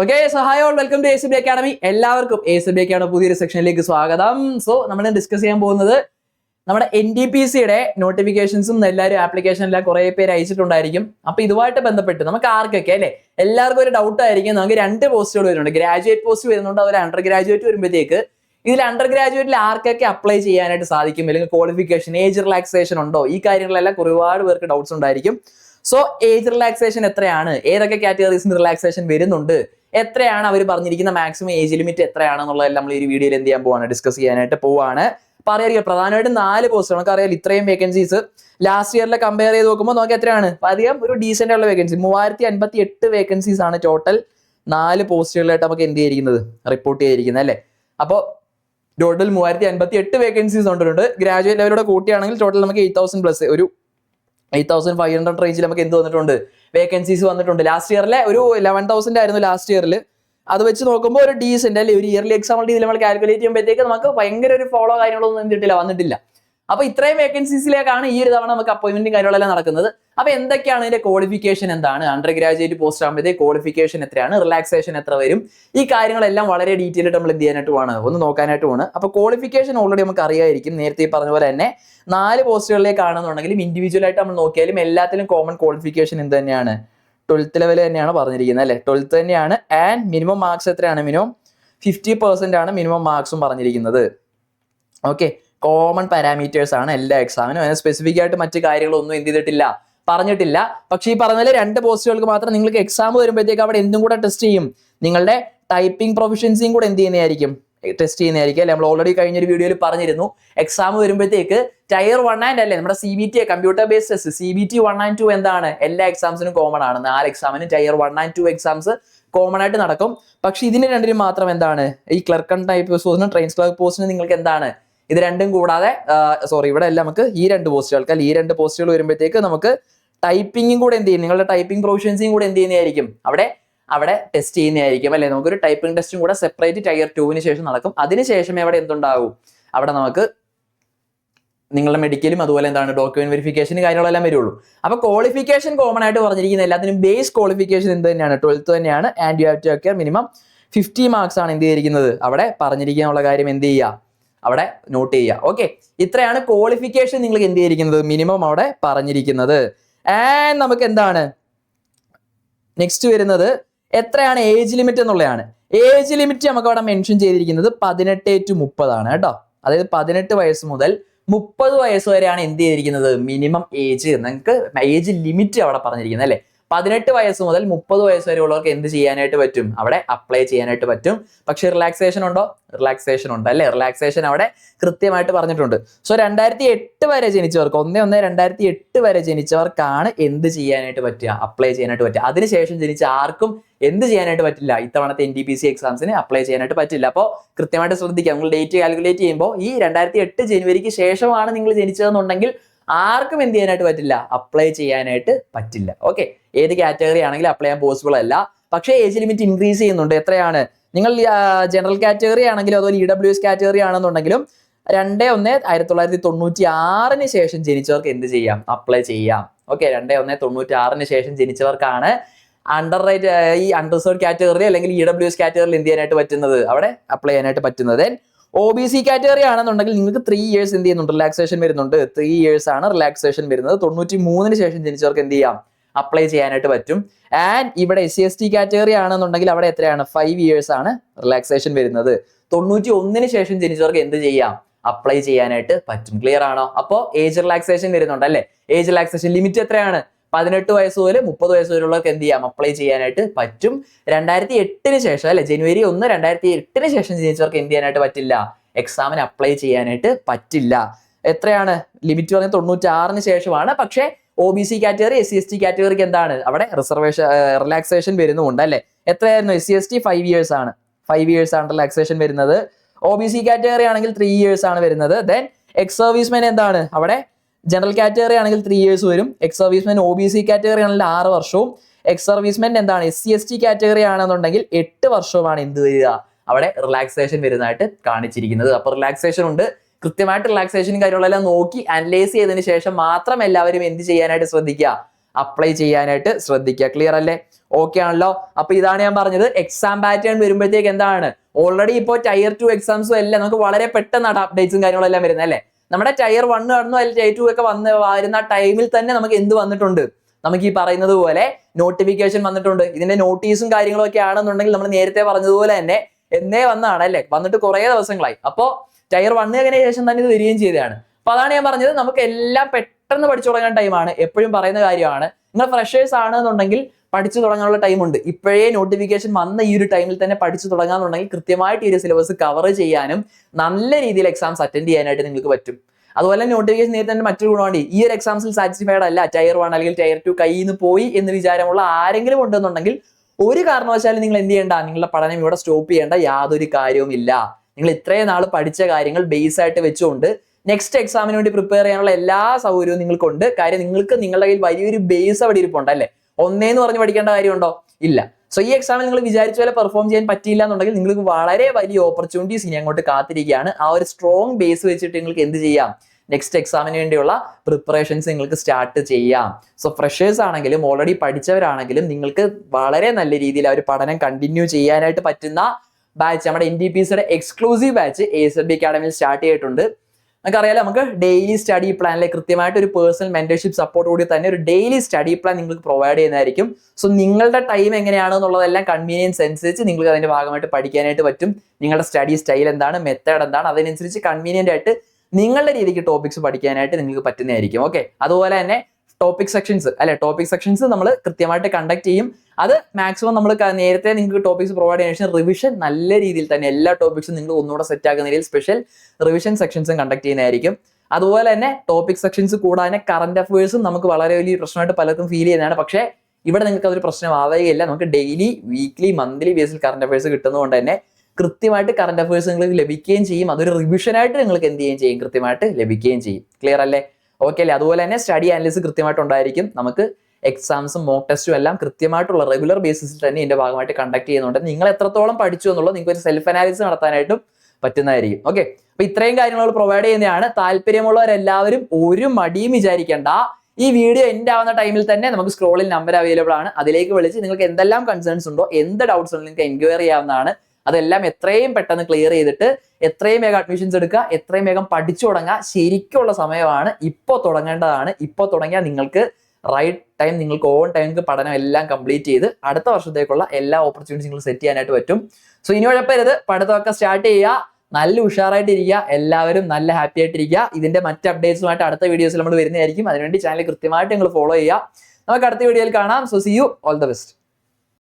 Okay so hi all welcome to A C B academy എല്ലാവർക്കും A C B academy പുതിയൊരു സെക്ഷനിലേക്ക് സ്വാഗതം. So നമ്മൾ ഡിസ്കസ് ചെയ്യാൻ പോകുന്നത് നമ്മുടെ എൻ ഡി പി സിയുടെ നോട്ടിഫിക്കേഷൻസും എല്ലാവരും ആപ്ലിക്കേഷനിലെ കുറെ പേര് അയച്ചിട്ടുണ്ടായിരിക്കും. അപ്പൊ ഇതുമായിട്ട് ബന്ധപ്പെട്ട് നമുക്ക് ആർക്കൊക്കെ അല്ലെ എല്ലാവർക്കും ഒരു ഡൗട്ട് ആയിരിക്കും. നമുക്ക് രണ്ട് പോസ്റ്റുകൾ വരുന്നുണ്ട്. ഗ്രാജുവേറ്റ് പോസ്റ്റ് വരുന്നുണ്ട്. അതുപോലെ അണ്ടർ ഗ്രാജുവേറ്റ് വരുമ്പോഴത്തേക്ക് ഇതിൽ അണ്ടർ ഗ്രാജുവേറ്റിൽ ആർക്കൊക്കെ അപ്ലൈ ചെയ്യാനായിട്ട് സാധിക്കും? അല്ലെങ്കിൽ ക്വാളിഫിക്കേഷൻ ഏജ് റിലാക്സേഷൻ ഉണ്ടോ? ഈ കാര്യങ്ങളെല്ലാം ഒരുപാട് പേർക്ക് ഡൗട്ട്സ് ഉണ്ടായിരിക്കും. സോ ഏജ് റിലാക്സേഷൻ എത്രയാണ്? ഏതൊക്കെ കാറ്റഗറീസിന് റിലാക്സേഷൻ വരുന്നുണ്ട്? എത്രയാണ് അവർ പറഞ്ഞിരിക്കുന്ന മാക്സിമം ഏജ് ലിമിറ്റ് എത്രയാണെന്നുള്ളത് നമ്മൾ ഈ വീഡിയോയിൽ എന്ത് ചെയ്യാൻ പോവാണ് ഡിസ്കസ് ചെയ്യാനായിട്ട് പോവാണ്. പറയാറിയോ പ്രധാനമായിട്ടും നാല് പോസ്റ്റ് നമുക്ക് അറിയാം ഇത്രയും വേക്കൻസീസ് ലാസ്റ്റ് ഇയറിലെ കമ്പയർ ചെയ്ത് നോക്കുമ്പോൾ നോക്കി എത്രയാണ്? അധികം ഒരു ഡീസെന്റ് ഉള്ള വേക്കൻസി മൂവായിരത്തി അൻപത്തി എട്ട് വേക്കൻസീസ് ആണ് ടോട്ടൽ നാല് പോസ്റ്റുകളിലായിട്ട് നമുക്ക് എന്ത് ചെയ്തിരിക്കുന്നത്? റിപ്പോർട്ട് ചെയ്തിരിക്കുന്നത് അല്ലേ? അപ്പോൾ ടോട്ടൽ മൂവായിരത്തി അൻപത്തി എട്ട് വേക്കൻസീസ് കൊണ്ടിട്ടുണ്ട് ഗ്രാജുവേറ്റ് ലെവലോടെ കൂട്ടിയാണെങ്കിൽ ടോട്ടൽ നമുക്ക് എയ്റ്റ് തൗസൻഡ് പ്ലസ് ഒരു എയ്റ്റ് തൗസൻഡ് ഫൈവ് ഹൺഡ്രഡ് റേഞ്ചിൽ നമുക്ക് എന്ത് വന്നിട്ടുണ്ട്? വേക്കൻസീസ് വന്നിട്ടുണ്ട്. ലാസ്റ്റ് ഇയറിലെ ഒരു ലെവൻ തൗസൻഡ് ആയിരുന്നു ലാസ്റ്റ് ഇയറിൽ അത് വെച്ച് നോക്കുമ്പോൾ ഒരു ഡീസെന്റ് അല്ലെ? ഒരു ഇയർലി എക്സാമ്പിൾ രീതിയിൽ നമ്മൾ കാൽക്കുലേറ്റ് ചെയ്യുമ്പോഴത്തേക്ക് നമുക്ക് ഭയങ്കര ഒരു ഫോളോ കാര്യങ്ങളൊന്നും എന്തിട്ടില്ല വന്നിട്ടില്ല. അപ്പൊ ഇത്രയും വേക്കൻസീസിലേക്കാണ് ഈ ഒരു തവണ നമുക്ക് അപ്പോയിന്റും കാര്യങ്ങളെല്ലാം നടക്കുന്നത്. അപ്പൊ എന്തൊക്കെയാണ് ഇതിന്റെ ക്വാളിഫിക്കേഷൻ എന്താണ്? അണ്ടർ ഗ്രാജുവേറ്റ് പോസ്റ്റ് ആകുമ്പോഴത്തേക്ക് ക്വാളിഫിക്കേഷൻ എത്രയാണ്? റിലാക്സേഷൻ എത്ര വരും? ഈ കാര്യങ്ങളെല്ലാം വളരെ ഡീറ്റെയിൽ ആയിട്ട് നമ്മൾ എന്ത് ചെയ്യാനായിട്ട് വേണം ഒന്ന് നോക്കാനായിട്ട് വേണം അപ്പൊ ക്വാളിഫിക്കേഷൻ ഓൾറെഡി നമുക്ക് അറിയായിരിക്കും. നേരത്തെ പറഞ്ഞ പോലെ തന്നെ നാല് പോസ്റ്റുകളിലേക്കാണെന്നുണ്ടെങ്കിലും ഇൻഡിവിജ്വൽ ആയിട്ട് നമ്മൾ നോക്കിയാലും എല്ലാത്തിലും കോമൺ ക്വാളിഫിക്കേഷൻ എന്ത് തന്നെയാണ്? ട്വൽത്ത് ലെവൽ തന്നെയാണ് പറഞ്ഞിരിക്കുന്നത് അല്ലെ? ട്വൽത്ത് തന്നെയാണ്. ആൻഡ് മിനിമം മാർക്സ് എത്രയാണ് മിനിമം ഫിഫ്റ്റി പെർസെന്റ് ആണ് മിനിമം മാർക്സും പറഞ്ഞിരിക്കുന്നത്. ഓക്കെ കോമൺ പാരാമീറ്റേഴ്സ് ആണ് എല്ലാ എക്സാമിനും അതിന് സ്പെസിഫിക് ആയിട്ട് മറ്റു കാര്യങ്ങളൊന്നും എന്ത് ചെയ്തിട്ടില്ല. പറഞ്ഞിട്ടില്ല. പക്ഷേ ഈ പറഞ്ഞ രണ്ട് പോസ്റ്റുകൾക്ക് മാത്രം നിങ്ങൾക്ക് എക്സാം വരുമ്പോഴത്തേക്ക് അവിടെ എന്തും കൂടെ ടെസ്റ്റ് ചെയ്യും. നിങ്ങളുടെ ടൈപ്പിംഗ് പ്രൊഫഷൻസിയും കൂടെ എന്ത് ചെയ്യുന്നതായിരിക്കും? ടെസ്റ്റ് ചെയ്യുന്നതായിരിക്കും അല്ലെ? നമ്മൾ ഓൾറെഡി കഴിഞ്ഞൊരു വീഡിയോയിൽ പറഞ്ഞിരുന്നു. എക്സാം വരുമ്പോഴത്തേക്ക് ടയർ വൺ ആൻഡ് അല്ലേ? നമ്മുടെ C B T computer based test C B T one and two എന്താണ്? എല്ലാ എക്സാംസിനും കോമൺ ആണ്. നാല് എക്സാമിനും tier one and two exams common ആയിട്ട് നടക്കും. പക്ഷെ ഇതിന് രണ്ടിനും മാത്രം എന്താണ്? ഈ ക്ലർക്കൺ ടൈപ്പ് പോസ്റ്റിനും ട്രെയിൻസ് ക്ലർക്ക് പോസ്റ്റിനും നിങ്ങൾക്ക് എന്താണ്? ഇത് രണ്ടും കൂടാതെ സോറി ഇവിടെ അല്ല നമുക്ക് ഈ രണ്ട് പോസ്റ്റുകൾക്ക് അല്ലെങ്കിൽ ഈ രണ്ട് പോസ്റ്റുകൾ വരുമ്പോഴത്തേക്ക് നമുക്ക് ടൈപ്പിംഗും കൂടെ എന്ത് ചെയ്യും നിങ്ങളുടെ ടൈപ്പിംഗ് പ്രൊഫഷൻസിയും കൂടെ എന്ത് ചെയ്യുന്നതായിരിക്കും? അവിടെ അവിടെ ടെസ്റ്റ് ചെയ്യുന്നതായിരിക്കും അല്ലെ? നമുക്കൊരു ടൈപ്പിംഗ് ടെസ്റ്റും കൂടെ സെപ്പറേറ്റ് ടയർ ടുവിന് ശേഷം നടക്കും. അതിനുശേഷം അവിടെ എന്തുണ്ടാവും? അവിടെ നമുക്ക് നിങ്ങളുടെ മെഡിക്കലും അതുപോലെ എന്താണ് ഡോക്യുമെന്റ് വെരിഫിക്കേഷൻ കാര്യങ്ങളെല്ലാം വരുള്ളൂ. അപ്പൊ ക്വാളിഫിക്കേഷൻ കോമൺ ആയിട്ട് പറഞ്ഞിരിക്കുന്ന എല്ലാത്തിനും ബേസ് ക്വാളിഫിക്കേഷൻ എന്ത് തന്നെയാണ്? ട്വൽത്ത് തന്നെയാണ്. And you have to minimum fifty marks ആണ് എന്ത് ചെയ്തിരിക്കുന്നത്? അവിടെ പറഞ്ഞിരിക്കാനുള്ള കാര്യം എന്ത് ചെയ്യുക? അവിടെ നോട്ട് ചെയ്യുക. ഓക്കെ ഇത്രയാണ് ക്വാളിഫിക്കേഷൻ നിങ്ങൾക്ക് എന്ത് ചെയ്തിരിക്കുന്നത്? മിനിമം അവിടെ പറഞ്ഞിരിക്കുന്നത്. ആൻഡ് നമുക്ക് എന്താണ്? നെക്സ്റ്റ് വരുന്നത് എത്രയാണ്? ഏജ് ലിമിറ്റ് എന്നുള്ളതാണ്. ഏജ് ലിമിറ്റ് നമുക്ക് അവിടെ മെൻഷൻ ചെയ്തിരിക്കുന്നത് പതിനെട്ട് ടു മുപ്പതാണ് കേട്ടോ. അതായത് പതിനെട്ട് വയസ്സ് മുതൽ മുപ്പത് വയസ്സ് വരെയാണ് എന്ത് ചെയ്തിരിക്കുന്നത്? മിനിമം ഏജ് നിങ്ങൾക്ക് ഏജ് ലിമിറ്റ് അവിടെ പറഞ്ഞിരിക്കുന്നത് അല്ലേ? പതിനെട്ട് വയസ്സ് മുതൽ മുപ്പത് വയസ്സ് വരെ ഉള്ളവർക്ക് എന്ത് ചെയ്യാനായിട്ട് പറ്റും? അവിടെ അപ്ലൈ ചെയ്യാനായിട്ട് പറ്റും. പക്ഷേ റിലാക്സേഷൻ ഉണ്ടോ? റിലാക്സേഷൻ ഉണ്ട്. അല്ലേ? റിലാക്സേഷൻ അവിടെ കൃത്യമായിട്ട് പറഞ്ഞിട്ടുണ്ട്. സോ രണ്ടായിരത്തി എട്ട് വരെ ജനിച്ചവർക്ക് ഒന്നേ ഒന്ന് രണ്ടായിരത്തി എട്ട് വരെ ജനിച്ചവർക്കാണ് എന്ത് ചെയ്യാനായിട്ട് പറ്റുക? അപ്ലൈ ചെയ്യാനായിട്ട് പറ്റുക. അതിനുശേഷം ജനിച്ച ആർക്കും എന്ത് ചെയ്യാനായിട്ട് പറ്റില്ല? ഇത്തവണത്തെ എൻ ഡി പി സി എക്സാംസിന് അപ്ലൈ ചെയ്യാനായിട്ട് പറ്റില്ല. അപ്പോൾ കൃത്യമായിട്ട് ശ്രദ്ധിക്കുക. നിങ്ങൾ ഡേറ്റ് കാൽക്കുലേറ്റ് ചെയ്യുമ്പോൾ ഈ രണ്ടായിരത്തി എട്ട് ജനുവരിക്ക് ശേഷമാണ് നിങ്ങൾ ജനിച്ചതെന്നുണ്ടെങ്കിൽ ആർക്കും എന്ത് ചെയ്യാനായിട്ട് പറ്റില്ല? അപ്ലൈ ചെയ്യാനായിട്ട് പറ്റില്ല. ഓക്കെ ഏത് കാറ്റഗറി ആണെങ്കിലും അപ്ലൈ ചെയ്യാൻ പോസിബിൾ അല്ല. പക്ഷേ ഏജ് ലിമിറ്റ് ഇൻക്രീസ് ചെയ്യുന്നുണ്ട്. എത്രയാണ്? നിങ്ങൾ ജനറൽ കാറ്റഗറി ആണെങ്കിലും അതുപോലെ ഇ ഡബ്ല്യു എസ് കാറ്റഗറി ആണെന്നുണ്ടെങ്കിലും രണ്ട് ഒന്ന് ആയിരത്തി തൊള്ളായിരത്തി തൊണ്ണൂറ്റി ആറിന് ശേഷം ജനിച്ചവർക്ക് എന്ത് ചെയ്യാം? അപ്ലൈ ചെയ്യാം. ഓക്കെ രണ്ട് ഒന്ന് തൊണ്ണൂറ്റി ആറിന് ശേഷം ജനിച്ചവർക്കാണ് അണ്ടർ റൈറ്റ് ഈ അണ്ടർസേർഡ് കാറ്റഗറി അല്ലെങ്കിൽ ഇ ഡബ്ല്യു എസ് കാറ്റഗറിയിൽ എന്ത് ചെയ്യാനായിട്ട് പറ്റുന്നത്? അവിടെ അപ്ലൈ ചെയ്യാനായിട്ട് പറ്റുന്നത്. ഒ ബി സി കാറ്റഗറി ആണെന്നുണ്ടെങ്കിൽ നിങ്ങൾക്ക് ത്രീ ഇയേഴ്സ് എന്ത് ചെയ്യുന്നുണ്ട്? റിലാക്സേഷൻ വരുന്നുണ്ട്. ത്രീ ഇയേഴ്സ് ആണ് റിലാക്സേഷൻ വരുന്നത്. തൊണ്ണൂറ്റി മൂന്നിന് ശേഷം ജനിച്ചവർക്ക് എന്ത് ചെയ്യാം? അപ്ലൈ ചെയ്യാനായിട്ട് പറ്റും. ആൻഡ് ഇവിടെ S C S T category ആണെന്നുണ്ടെങ്കിൽ അവിടെ എത്രയാണ്? ഫൈവ് ഇയേഴ്സ് ആണ് റിലാക്സേഷൻ വരുന്നത്. തൊണ്ണൂറ്റി ഒന്നിന് ശേഷം ജനിച്ചവർക്ക് എന്ത് ചെയ്യാം? അപ്ലൈ ചെയ്യാനായിട്ട് പറ്റും. ക്ലിയർ ആണോ? അപ്പോൾ ഏജ് റിലാക്സേഷൻ വരുന്നുണ്ട് അല്ലേ? ഏജ് റിലാക്സേഷൻ ലിമിറ്റ് എത്രയാണ്? പതിനെട്ട് വയസ്സ് മുതൽ മുപ്പത് വയസ്സ് വരെയുള്ളവർക്ക് എന്ത് ചെയ്യാം? അപ്ലൈ ചെയ്യാനായിട്ട് പറ്റും. രണ്ടായിരത്തി എട്ടിന് ശേഷം അല്ലെ? ജനുവരി ഒന്ന് രണ്ടായിരത്തി എട്ടിന് ശേഷം ജനിച്ചവർക്ക് എന്ത് ചെയ്യാനായിട്ട് പറ്റില്ല? എക്സാമിന് അപ്ലൈ ചെയ്യാനായിട്ട് പറ്റില്ല. എത്രയാണ്? ലിമിറ്റ് പറഞ്ഞാൽ തൊണ്ണൂറ്റി ആറിന് ശേഷമാണ്. പക്ഷേ O B C category S C S T കാറ്റഗറിക്ക് എന്താണ്? അവിടെ റിസർവേഷൻ റിലാക്സേഷൻ വരുന്നുമുണ്ട് അല്ലെ? എത്രയായിരുന്നു? S C S T five years ആണ്. ഫൈവ് ഇയേഴ്സ് ആണ് റിലാക്സേഷൻ വരുന്നത്. ഒ ബി സി കാറ്റഗറി ആണെങ്കിൽ ത്രീ ഇയേഴ്സ് ആണ് വരുന്നത്. ദെൻ എക്സ് സർവീസ്മെൻ എന്താണ്? അവിടെ ജനറൽ കാറ്റഗറി ആണെങ്കിൽ ത്രീ ഇയേഴ്സ് വരും. Ex servicemen O B C category ആണെങ്കിൽ ആറ് വർഷവും. എക്സ് സർവീസ്മെൻ എന്താണ്? S C S T category ആണെന്നുണ്ടെങ്കിൽ എട്ട് വർഷവുമാണ് എന്ത് ചെയ്യുക അവിടെ റിലാക്സേഷൻ വരുന്നതായിട്ട് കാണിച്ചിരിക്കുന്നത്. അപ്പൊ റിലാക്സേഷൻ ഉണ്ട്. കൃത്യമായിട്ട് റിലാക്സേഷനും കാര്യങ്ങളെല്ലാം നോക്കി അനലൈസ് ചെയ്തതിന് ശേഷം മാത്രം എല്ലാവരും എന്ത് ചെയ്യാനായിട്ട് ശ്രദ്ധിക്കുക? അപ്ലൈ ചെയ്യാനായിട്ട് ശ്രദ്ധിക്കുക. ക്ലിയർ അല്ലേ? ഓക്കെ ആണല്ലോ? അപ്പൊ ഇതാണ് ഞാൻ പറഞ്ഞത്. എക്സാം പാറ്റേൺ വരുമ്പോഴത്തേക്ക് എന്താണ്? ഓൾറെഡി ഇപ്പോൾ ടയർ ടു എക്സാംസും എല്ലാം നമുക്ക് വളരെ പെട്ടെന്നാണ് അപ്ഡേറ്റ്സും കാര്യങ്ങളും എല്ലാം വരുന്നത് അല്ലേ? നമ്മുടെ ടയർ വൺ കടന്നു അല്ലെങ്കിൽ ടയർ ടു ഒക്കെ വന്ന് വരുന്ന ടൈമിൽ തന്നെ നമുക്ക് എന്ത് വന്നിട്ടുണ്ട്? നമുക്ക് ഈ പറയുന്നത് പോലെ നോട്ടിഫിക്കേഷൻ വന്നിട്ടുണ്ട്. ഇതിന്റെ നോട്ടീസും കാര്യങ്ങളും ഒക്കെ ആണെന്നുണ്ടെങ്കിൽ നമ്മൾ നേരത്തെ പറഞ്ഞതുപോലെ തന്നെ എന്നേ വന്നതാണ് അല്ലേ വന്നിട്ട് കുറേ ദിവസങ്ങളായി. അപ്പോൾ ടയർ വൺ ശേഷം തന്നെ ഇത് വരികയും ചെയ്തതാണ്. അപ്പൊ അതാണ് ഞാൻ പറഞ്ഞത് നമുക്ക് എല്ലാം പെട്ടെന്ന് പഠിച്ചു തുടങ്ങാൻ ടൈമാണ് എപ്പോഴും പറയുന്ന കാര്യമാണ് നിങ്ങൾ ഫ്രഷേഴ്സ് ആണെന്നുണ്ടെങ്കിൽ പഠിച്ചു തുടങ്ങാനുള്ള ടൈമുണ്ട് ഇപ്പോഴേ നോട്ടിഫിക്കേഷൻ വന്ന ഈ ഒരു ടൈമിൽ തന്നെ പഠിച്ചു തുടങ്ങാന്നുണ്ടെങ്കിൽ കൃത്യമായിട്ട് ഈ ഒരു സിലബസ് കവർ ചെയ്യാനും നല്ല രീതിയിൽ എക്സാംസ് അറ്റൻഡ് ചെയ്യാനായിട്ട് നിങ്ങൾക്ക് പറ്റും. അതുപോലെ നോട്ടിഫിക്കേഷൻ നേരത്തെ തന്നെ മറ്റൊരു ഗുണമാണ്. ഈ ഒരു എക്സാംസിൽ സാറ്റിസ്ഫൈഡ് അല്ല ടയർ വൺ അല്ലെങ്കിൽ ടയർ ടു കയ്യിൽ നിന്ന് പോയി എന്ന് വിചാരമുള്ള ആരെങ്കിലും ഉണ്ടെന്നുണ്ടെങ്കിൽ ഒരു കാരണവശാലും നിങ്ങൾ എന്ത് ചെയ്യേണ്ട? നിങ്ങളുടെ പഠനം ഇവിടെ സ്റ്റോപ്പ് ചെയ്യേണ്ട യാതൊരു കാര്യവുമില്ല. നിങ്ങൾ ഇത്രയും നാൾ പഠിച്ച കാര്യങ്ങൾ ബേസ് ആയിട്ട് വെച്ചുകൊണ്ട് നെക്സ്റ്റ് എക്സാമിന് വേണ്ടി പ്രിപ്പയർ ചെയ്യാനുള്ള എല്ലാ സൗകര്യവും നിങ്ങൾക്കുണ്ട്. കാര്യം നിങ്ങൾക്ക് നിങ്ങളുടെ കയ്യിൽ വലിയൊരു ബേസ് അവിടെ ഇരിപ്പുണ്ട് അല്ലേ? ഒന്നേന്ന് പറഞ്ഞ് പഠിക്കേണ്ട കാര്യമുണ്ടോ? ഇല്ല. സോ ഈ എക്സാമിൽ നിങ്ങൾ വിചാരിച്ച പോലെ പെർഫോം ചെയ്യാൻ പറ്റിയില്ല എന്നുണ്ടെങ്കിൽ നിങ്ങൾക്ക് വളരെ വലിയ ഓപ്പർച്യൂണിറ്റീസ് ഇനി അങ്ങോട്ട് കാത്തിരിക്കുകയാണ്. ആ ഒരു സ്ട്രോങ് ബേസ് വെച്ചിട്ട് നിങ്ങൾക്ക് എന്ത് ചെയ്യാം? നെക്സ്റ്റ് എക്സാമിന് വേണ്ടിയുള്ള പ്രിപ്പറേഷൻസ് നിങ്ങൾക്ക് സ്റ്റാർട്ട് ചെയ്യാം. സോ ഫ്രഷേഴ്സ് ആണെങ്കിലും ഓൾറെഡി പഠിച്ചവരാണെങ്കിലും നിങ്ങൾക്ക് വളരെ നല്ല രീതിയിൽ ആ ഒരു പഠനം കണ്ടിന്യൂ ചെയ്യാനായിട്ട് പറ്റുന്ന ബാച്ച് നമ്മുടെ എൻ ഡി പി സിയുടെ exclusive batch A S B അക്കാഡമിയിൽ start ചെയ്തിട്ടുണ്ട്. നമുക്കറിയാലോ നമുക്ക് ഡെയിലി സ്റ്റഡി പ്ലാനിലെ കൃത്യമായിട്ട് ഒരു പേഴ്സണൽ മെന്റർഷിപ്പ് സപ്പോർട്ട് കൂടി തന്നെ ഒരു ഡെയിലി സ്റ്റഡി പ്ലാൻ നിങ്ങൾക്ക് പ്രൊവൈഡ് ചെയ്യുന്നതായിരിക്കും. സോ നിങ്ങളുടെ ടൈം എങ്ങനെയാണ് എന്നുള്ളതെല്ലാം കൺവീനിയൻസ് അനുസരിച്ച് നിങ്ങൾക്ക് അതിന്റെ ഭാഗമായിട്ട് പഠിക്കാനായിട്ട് പറ്റും. നിങ്ങളുടെ സ്റ്റഡി സ്റ്റൈൽ എന്താണ് മെത്തേഡ് എന്താണ് അതിനനുസരിച്ച് കൺവീനിയന്റ് ആയിട്ട് നിങ്ങളുടെ രീതിക്ക് ടോപ്പിക്സ് പഠിക്കാനായിട്ട് നിങ്ങൾക്ക് പറ്റുന്നതായിരിക്കും ഓക്കെ അതുപോലെ തന്നെ ടോപ്പിക് സെക്ഷൻസ് അല്ലെ? ടോപ്പിക് സെക്ഷൻസ് നമ്മൾ കൃത്യമായിട്ട് കണ്ടക്ട് ചെയ്യും. അത് മാക്സിമം നമ്മൾ നേരത്തെ നിങ്ങൾക്ക് ടോപ്പിക്സ് പ്രൊവൈഡ് ചെയ്യുന്ന ശേഷം റിവിഷൻ നല്ല രീതിയിൽ തന്നെ എല്ലാ ടോപ്പിക്സും നിങ്ങൾ ഒന്നുകൂടെ സെറ്റ് ആക്കുന്ന രീതിയിൽ സ്പെഷ്യൽ റിവിഷൻ സെക്ഷൻസും കണ്ടക്ട് ചെയ്യുന്നതായിരിക്കും. അതുപോലെ തന്നെ ടോപ്പിക് സെക്ഷൻസ് കൂടാതെ കറണ്ട് അഫയേഴ്സും നമുക്ക് വളരെ വലിയ പ്രശ്നമായിട്ട് പലർക്കും ഫീൽ ചെയ്യുന്നതാണ്. പക്ഷേ ഇവിടെ നിങ്ങൾക്ക് അതൊരു പ്രശ്നമാവുകയില്ല. നമുക്ക് ഡെയിലി വീക്ക്ലി മന്ത്ലി ബേസിൽ കറണ്ട് അഫയേഴ്സ് കിട്ടുന്നതുകൊണ്ട് തന്നെ കൃത്യമായിട്ട് കറണ്ട് അഫയേഴ്സ് നിങ്ങൾക്ക് ലഭിക്കുകയും ചെയ്യും. അതൊരു റിവിഷൻ ആയിട്ട് നിങ്ങൾക്ക് എന്ത് ചെയ്യുകയും ചെയ്യും? കൃത്യമായിട്ട് ലഭിക്കുകയും ചെയ്യും. ക്ലിയർ അല്ലേ? ഓക്കെ അല്ലേ? അതുപോലെ തന്നെ സ്റ്റഡി അനലിസ് കൃത്യമായിട്ട് ഉണ്ടായിരിക്കും. നമുക്ക് എക്സാംസും മോക്ക് ടെസ്റ്റും എല്ലാം കൃത്യമായിട്ടുള്ള റെഗുലർ ബേസിസിൽ തന്നെ ഇതിന്റെ ഭാഗമായിട്ട് കണ്ടക്ട് ചെയ്യുന്നുണ്ട്. നിങ്ങൾ എത്രത്തോളം പഠിച്ചു എന്നുള്ളത് നിങ്ങൾക്ക് ഒരു സെൽഫ് അനാലിസിസ് നടത്താനായിട്ടും പറ്റുന്നതായിരിക്കും. ഓക്കെ അപ്പൊ ഇത്രയും കാര്യങ്ങൾ പ്രൊവൈഡ് ചെയ്യുന്നതാണ്. താല്പര്യമുള്ളവരെല്ലാവരും ഒരു മടിയും വിചാരിക്കേണ്ട. ഈ വീഡിയോ എൻഡ് ആവുന്ന ടൈമിൽ തന്നെ നമുക്ക് സ്ക്രോളിൽ നമ്പർ അവൈലബിൾ ആണ്. അതിലേക്ക് വിളിച്ച് നിങ്ങൾക്ക് എന്തെല്ലാം കൺസേൺസ് ഉണ്ടോ എന്ത് ഡൗട്ട്സ് ഉണ്ടോ നിങ്ങൾക്ക് എൻക്വയറി ചെയ്യാവുന്നതാണ്. അതെല്ലാം എത്രയും പെട്ടെന്ന് ക്ലിയർ ചെയ്തിട്ട് എത്രയും വേഗം അഡ്മിഷൻസ് എടുക്കുക എത്രയും വേഗം പഠിച്ചു തുടങ്ങുക. ശരിക്കുള്ള സമയമാണ് ഇപ്പോൾ തുടങ്ങേണ്ടതാണ്. ഇപ്പോൾ തുടങ്ങിയാൽ നിങ്ങൾക്ക് റൈറ്റ് ടൈം നിങ്ങൾക്ക് ഓൺ ടൈമിൽ പഠനം എല്ലാം കംപ്ലീറ്റ് ചെയ്ത് അടുത്ത വർഷത്തേക്കുള്ള എല്ലാ ഓപ്പർച്യൂണിറ്റീസ് നിങ്ങൾ സെറ്റ് ചെയ്യാനായിട്ട് പറ്റും. സോ ഇനി ഉഴപ്പരുത്. പഠിത്തമൊക്കെ സ്റ്റാർട്ട് ചെയ്യുക. നല്ല ഉഷാറായിട്ട് ഇരിക്കുക എല്ലാവരും നല്ല ഹാപ്പി ആയിട്ടിരിക്കുക. ഇതിന്റെ മറ്റ് അപ്ഡേറ്റ്സുമായിട്ട് അടുത്ത വീഡിയോസിൽ നമ്മൾ വരുന്നതായിരിക്കും. അതിനുവേണ്ടി ചാനൽ കൃത്യമായിട്ട് നിങ്ങൾ ഫോളോ ചെയ്യുക. നമുക്ക് അടുത്ത വീഡിയോയിൽ കാണാം. So see you all the best